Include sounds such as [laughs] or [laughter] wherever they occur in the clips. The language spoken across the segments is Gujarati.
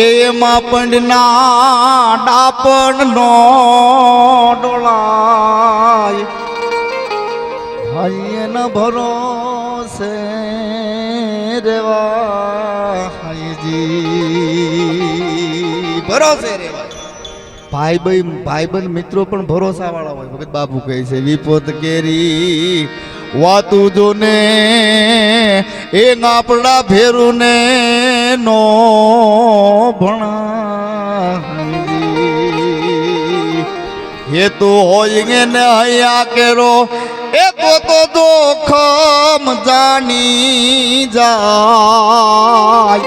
એમાં પણ ના ડાપણ નો ડોળાય. હૈયે ન ભરોસે રેવા હૈજી ભરોસે રેવા. ભાઈ ભાઈ ભાઈબંધ મિત્રો પણ ભરોસા વાળા હોય. ભગત બાપુ કહે છે, વિપોત કેરી વાતું જો ને એ આપણા ફેરું ને નો ભણા એ તો હોય ને અહીંયા કેરો, એ તો તો જોખમ જાણી જાય.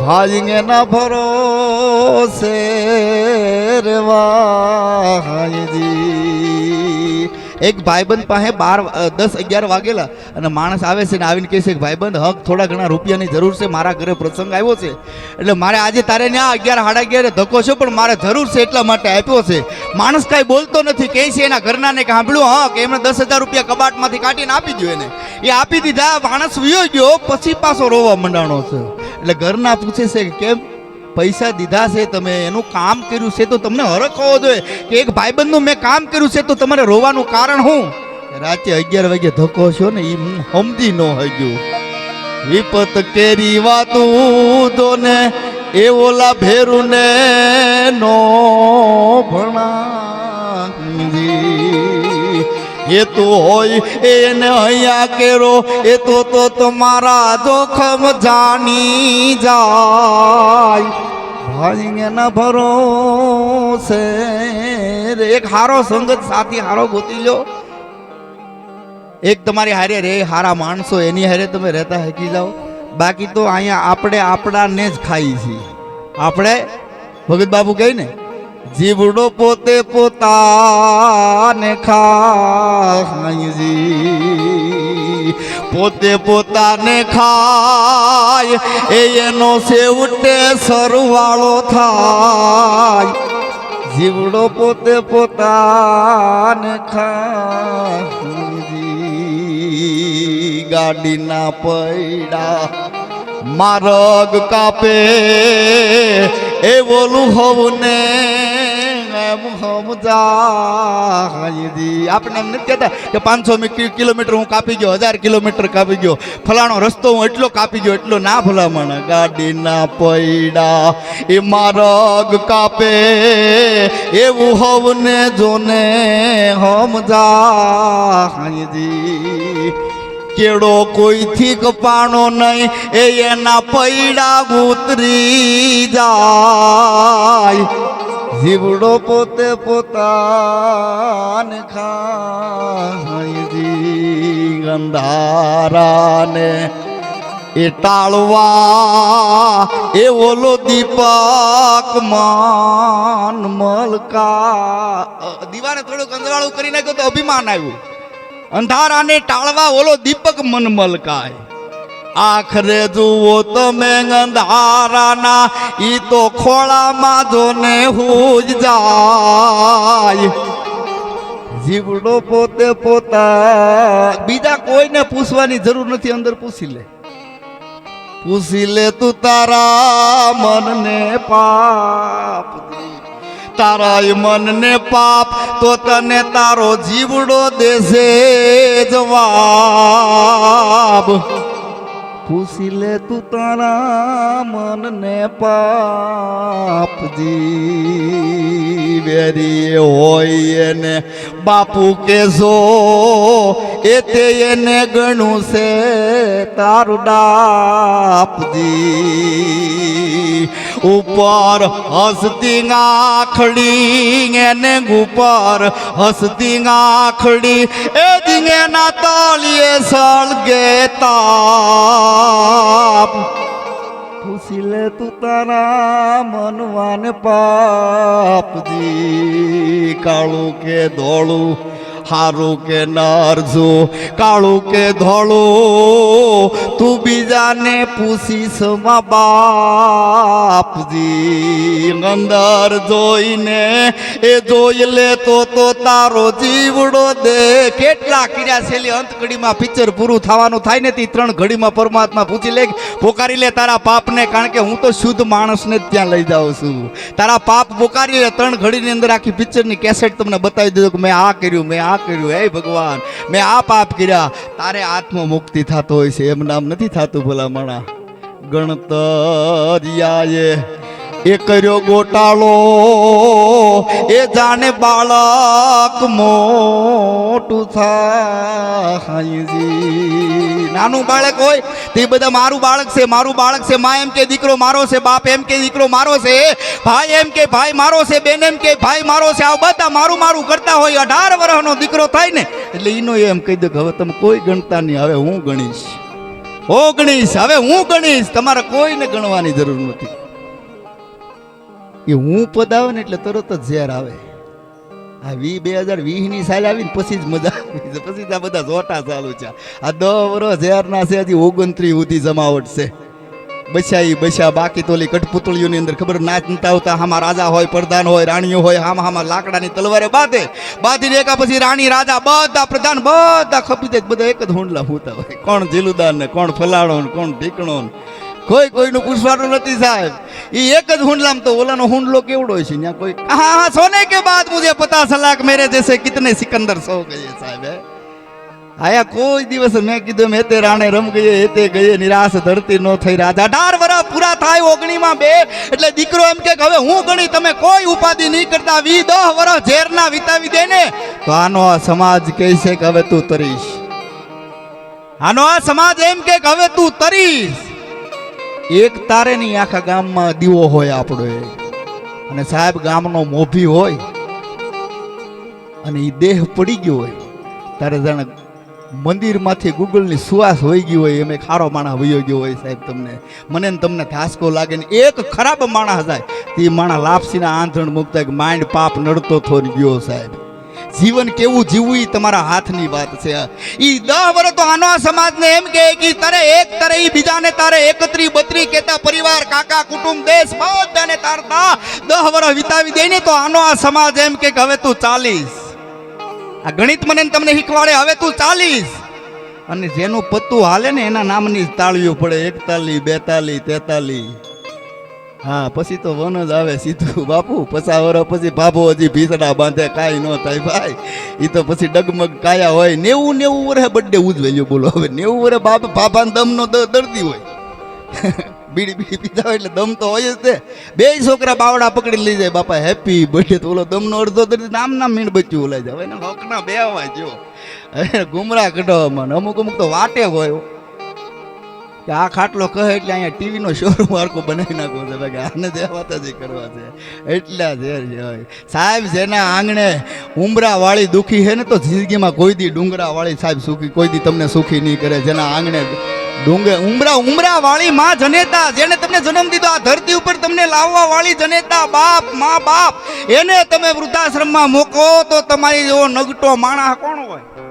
ભાઈને ના ભરોસે રેવાયજી એક ભાઈબંધ પાસે બાર દસ અગિયાર વાગેલા અને માણસ આવે છે ને આવીને કહે છે કે, ભાઈબંધ, હક થોડા ઘણા રૂપિયાની જરૂર છે, મારા ઘરે પ્રસંગ આવ્યો છે. એટલે મારે આજે તારે ત્યાં અગિયાર સાડા અગિયારે ધક્કો છે, પણ મારે જરૂર છે એટલા માટે આપ્યો છે. માણસ કાંઈ બોલતો નથી, કહે છે એના ઘરનાને સાંભળ્યું, હા, કે એમણે દસ હજાર રૂપિયા કબાટમાંથી કાઢીને આપી દો એને. એ આપી દીધા, માણસ વિયો ગયો, પછી પાછો રોવા મંડાણો છે. એટલે ઘરના પૂછે છે કે, કેમ? પૈસા દીધા છે, તમે એનું કામ કર્યું છે તો તમને હરખ હોવો જોઈએ. કે એક ભાઈબંધનું મેં કામ કર્યું છે તો તમારે રોવાનું કારણ શું? રાતે અગિયાર વાગે ધક્કો છો ને એ હું સમજી ન હગ્યું. વિપત કેરી વાતું તો ને એ ઓલા ભેરું ને નો ભણા એ તો હોય એને અહીંયા કેરો, એ તો તો તમારા જોખમ જાણી જાય. ભાઈ એના ભરો રે. એક હારો સંગત સાથી, હારો ગોતી લો એક તમારી હારે રે, હારા માણસો, એની હારે તમે રહેતા હેકી જાઓ. બાકી તો અહીંયા આપણે આપણાને જ ખાઈ છીએ. આપણે ભગત બાબુ કહે ને જીવડો પોતે પોતાને ખાયજી પોતે પોતાને ખાય એનો સેવટે સરવાળો થાય. જીવડો પોતે પોતાને ખાયજી ગાડીના પૈડા મારગ કાપે, એ બોલું હોવું ને આપણે એમ નથી કહેતા કે પાંચસો કિલોમીટર હું કાપી ગયો, હજાર કિલોમીટર કાપી ગયો. ફલાણો રસ્તો હું એટલો કાપી ગયો, એટલો ના ભલામણ. ગાડીના પૈડા, એ મારગ કાપે, એવું હોવું ને જોને કેડો કોઈ કોઈથી કપાણો નહીં, એ એના પૈડા ઉતરી જાય. જીવડો પોતે પોતાને ખાયજી ગંધારાને એ ટાળવા એ ઓલો દીપક માન મલકા દીવાને થોડુંક અંધવાળું કરી નાખ્યું તો અભિમાન આવ્યું. અંધારાને ટાળવા ઓલો દીપક મન મલકાય. આખરે જુઓ તમે અંધારાના, ઈ તો ખોળામાં જોને હું જાય. જીવડો પોતે પોતા બીજા કોઈને પૂછવાની જરૂર નથી, અંદર પૂછી લે. પૂછી લે તું તારા મનને પાપ. તારા મનને પાપ, તો તને તારો જીવડો દેશે જવાબ. પૂછી લે તું તારા મનને પાપજી વેરી હોય એને. બાપુ કેસો એ તે એને ગણું છે તારું ડાપજી ઉપર હસતી આખડી એને ઉપર હસતી આખડી એ દિંગેના તળિયે સળગે તાપ. પૂછી લે તું તારા મનવાને પાપજી કાળું કે ધોળું? હારું કે નરજો કાળું કે ધોળું, તું બીજાને પૂછીશ, મા બાપજી અંદર જોઈને, એ જોઈ લે તો તો તારો જીવડો દે. કેટલા કિર્યા છેલ્લી અંત ઘડીમાં પિક્ચર પૂરું થવાનું થાય ને તે ત્રણ ઘડીમાં પરમાત્મા પૂછી લે, પોકારી લે તારા પાપને, કારણ કે હું તો શુદ્ધ માણસને જ ત્યાં લઈ જાઉં છું. તારા પાપ પોકારી લે, ત્રણ ઘડીની અંદર આખી પિક્ચરની કેસેટ તમને બતાવી દીધું કે મેં આ કર્યું, મેં આ કર્યું, હે ભગવાન? મેં આ પાપ કર્યા. તારે આત્મ મુક્તિ થતો હોય છે. એમ નામ નથી થતું ભલા માણા. ગણતરિયાએ એ કર્યો ગોટાળો, એ જાણે બાળક મોટું થાયજી નાનું બાળક હોય તે બધા મારું બાળક છે, મારું બાળક છે, મા એમ કે દીકરો મારો છે, બાપ એમ કે દીકરો મારો છે, ભાઈ એમ કે ભાઈ મારો છે, બેન એમ કે ભાઈ મારો છે આ બધા મારું મારું કરતા હોય, અઢાર વર્ષનો દીકરો થાય ને, એટલે એનો એમ કહી દો કે હવે તમે કોઈ ગણતા નહીં, હવે હું ગણીશ. હો ગણીશ હવે હું ગણીશ, તમારે કોઈને ગણવાની જરૂર નથી. એ હું પદ આવે ને એટલે તરત જ ઝેર આવે. આ વી બે હજાર વીસની સાલે સાલ આવી પછી જ મજા આવી. પછી આ બધા જોટા ચાલુ છે. આ દસ વર્ષ ઝેરના છે, હજી ઓગણત્રીસ સુધી જમાવટ છે. બસ્યા બસ્યા બાકી તોલી કઠપુતળીઓની અંદર ખબર નાચ નતા આવતા. હામાં રાજા હોય, પ્રધાન હોય, રાણીઓ હોય, હામાં હામાં લાકડાની તલવારે બાંધે. બાંધીને એકા પછી રાણી, રાજા, બધા પ્રધાન, બધા ખપી જાય બધા એક જ હુંડલા હોતા હોય. કોણ જીલુદાન ને, કોણ ફલાણો ને, કોણ ઢીકણો ને. કોઈ કોઈનું પૂછવાનું નથી સાહેબ. એ એક જ હુંડલામ તો ઓલાનો હુંડલો કેવડો છે? ત્યાં કોઈ હા હા, સોને કે બાદ મુજે પતા સલાક મેરે જૈસે કિતને સિકંદર સો ગયે સાહેબ આયા કોઈ દિવસ મેં કીધું મેં તે રાણે રમ ગયે એતે ગયે, નિરાશ ધરતી નો થઈ રાજા. અઢાર વર્ષ પૂરા થાય ઓગણીમાં બે, એટલે દીકરો એમ કે હવે હું ગણી, તમે કોઈ ઉપાધિ નહીં કરતા, વી દહ વર્ષ ઝેરના વિતાવી દે ને. તો આનો આ સમાજ કહે છે કે હવે તું તરીશ. આનો આ સમાજ એમ કે હવે તું તરીશ. એક તારે નહીં આખા ગામમાં દીવો હોય આપણો એ. અને સાહેબ, ગામનો મોભી હોય અને એ દેહ પડી ગયો હોય. તારે જાણે મંદિરમાંથી ગુગલની સુવાસ હોઈ ગઈ હોય, એમ ખારો માણસ વયો ગયો હોય સાહેબ તમને. મને ને તમને ધાસકો લાગે ને એક ખરાબ માણસ જાય. તે માણસ લાપસીના આંધણ મુકતા માઇન્ડ પાપ નડતો થોડી ગયો સાહેબ. જીવન કેવું જીવવું એ તમારા હાથની વાત છે. એ દહ વર્ષ તો આનો સમાજને એમ કહે કે તારે એક તારે એ બીજાને તારે એકત્રી બત્રી કેતા પરિવાર, કાકા, કુટુંબ, દેશ બધાને તારતા દહ વર્ષ વિતાવી દે ને તો આનો આ સમાજ એમ કે હવે તું ચાલીસ. આ ગણિત મને તમને શીખવાડે, હવે તું ચાલીસ. અને જેનું પત્તું હાલે ને એના નામની તાળીઓ પડે એકતાલી, બેતાલી, તેતાલી. હા, પછી તો વન જ આવે સીધું. બાપુ, પચાસ વર્ષ પછી બાબો હજી ભીસડા બાંધે, કાંઈ ન થાય ભાઈ. એ તો પછી ડગમગ કાયા હોય. નેવું નેવું વર્ષે બર્થડે ઉજવેલ્યો બોલો. હવે નેવું વરે બાપ બાપા દમનો દર્દી હોય. [laughs] બીડી બીડી પીતા હોય એટલે દમ તો હોય જ તે. બે છોકરા બાવડા પકડી લઈ જાય. બાપા હેપી બર્થડે તો ઓલો દમનો અડધો દર્દી નામ નામ મીણ બચ્યું ઓલાય જાય. એને હોકના બે અવાજ જો. ગુમરા મને અમુક અમુક તો વાટે હોય. કે આ ખાટલો કહે એટલે અહીંયા ટીવીનો શોરૂમ આરકો બનાવી નાખવો છે. ભાઈ, આને દેવા જ કરવા છે. એટલા ઝેર હોય. સાહેબ, જેના આંગણે ઉમરા વાળી દુખી છે ને, તો જિંદગીમાં કોઈ દી ડુંગરા વાળી સાહેબ સુખી, કોઈ દી તમને સુખી નહીં કરે. જેના આંગણે ડુંગે, ઉમરા ઉમરા વાળી માં જનેતા જેને તમને જન્મ દીધો, આ ધરતી ઉપર તમને લાવવા વાળી જનેતા, બાપ, મા, બાપ, એને તમે વૃદ્ધાશ્રમમાં મૂકો, તો તમારી જેવો નગટો માણસ કોણ હોય?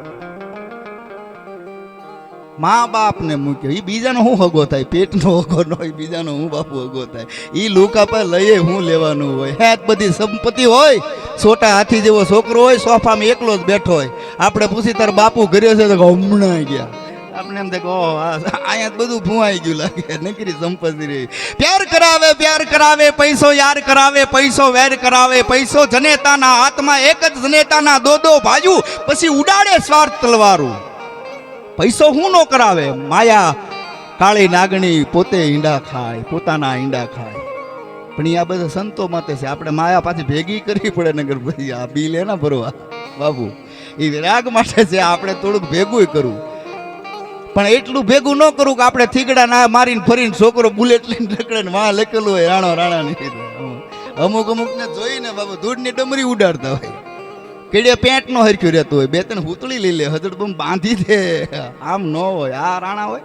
મા બાપને મૂક્યો. એ બીજાનો શું હગો થાય? પેટનો હગો ન હોય, બીજાનો હું બાપુ હગો થાય? એ લોકા પર લઈએ, હું લેવાનું હોય. હેત બધી સંપત્તિ હોય. છોટા હાથી જેવો છોકરો હોય, સોફામાં એકલો જ બેઠો હોય. આપણે પૂછી તાર બાપુ ઘરે છે તો હમણાં ગયા. આપણે એમ થાય અહીંયા બધું ભૂવાઈ ગયું લાગે. નકરી સંપત્તિ રહી. પ્યાર કરાવે પ્યાર કરાવે, પૈસો યાર કરાવે, પૈસો વેર કરાવે. પૈસો જનેતાના હાથમાં એક જ જનેતાના દો દો ભાજુ પછી ઉડાડે સ્વાર્થ તલવારું. પૈસો હું નો કરાવે? માયા કાળી નાગણી પોતે ઈંડા ખાય, પોતાના ઈંડા ખાય. પણ આ બધા સંતો માટે છે. આપણે માયા પાછી ભેગી કરવી પડે નગર ભાઈ આ બિલ એના ભરવા. બાબુ એ વિરાગ માટે છે. આપણે થોડુંક ભેગું કરવું પણ એટલું ભેગું ન કરું કે આપણે થીગડા ના મારીને ફરીને છોકરો બુલેટ લઈને ટકડે ને લખેલું હોય, રાણો રાણા ની અમુક અમુક ને જોઈને બાબુ ધૂળની ડમરી ઉડાડતા હોય. કેડિયા પેન્ટ નો હરખ્યું રહેતું હોય. બે ત્રણ હુતળી લઈ લે, હજડ બમ બાંધી દે. આમ ન હોય, આ રાણા હોય.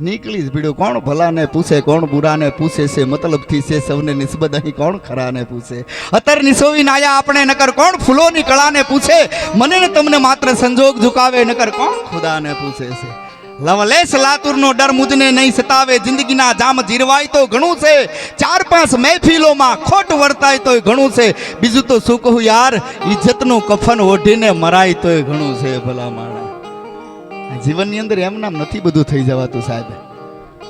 નીકળી જ પીડ્યો કોણ ભલાને પૂછે, કોણ બુરાને પૂછે છે? મતલબથી છે સૌને નિસ્બત. અહીં કોણ ખરાને પૂછે? અતર નિસોવી નાયા આપણે, નકર કોણ ફૂલોની કળાને પૂછે? મને ને તમને માત્ર સંજોગ ઝુકાવે, નકર કોણ ખુદાને પૂછે છે? લવલેશ લાતુરનો ડર મુજને નહીં સતાવે, જિંદગીના જામ જીરવાય તો ઘણું છે. ચાર પાંચ મહેફિલોમાં ખોટ વર્તાય તોય ઘણું છે. બીજું તો શું કહું યાર ઇજ્જતનું કફન ઓઢીને મરાય તોય ઘણું છે ભલા માણસ. જીવનની અંદર એમ નામ નથી બધું થઈ જવાતું સાહેબ.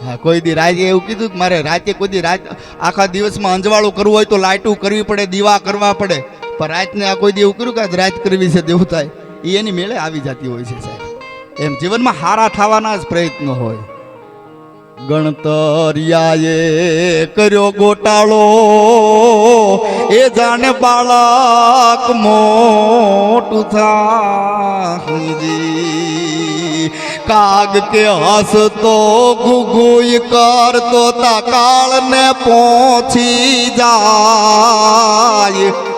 હા, કોઈ દી રાતે એવું કીધું કે મારે રાતે કોઈ દી રાત આખા દિવસમાં અંજવાળું કરવું હોય તો લાઇટું કરવી પડે, દીવા કરવા પડે. પણ રાતને આ કોઈ દી એવું કર્યું કે રાત કરવી છે, દેવું થાય. એ એની મેળે આવી જતી હોય છે સાહેબ. એમ જીવનમાં હારા થવાના જ પ્રયત્નો હોય. ગણતરિયાએ કર્યો ગોટાળો. એ જાણે બાળક મોટું થાય કાગ કે હસતો, ગુગુઈ કરતો તા કાળને પહોંચી જાય.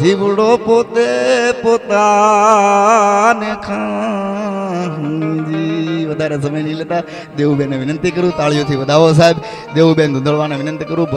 જીવડો પોતે પોતાને ખાંજી. વધારે સમય નહીં લેતા. દેવુબેનને વિનંતી કરું, તાળીઓથી વધાવો સાહેબ. દેવુબેન ધુંધળવાને વિનંતી કરું.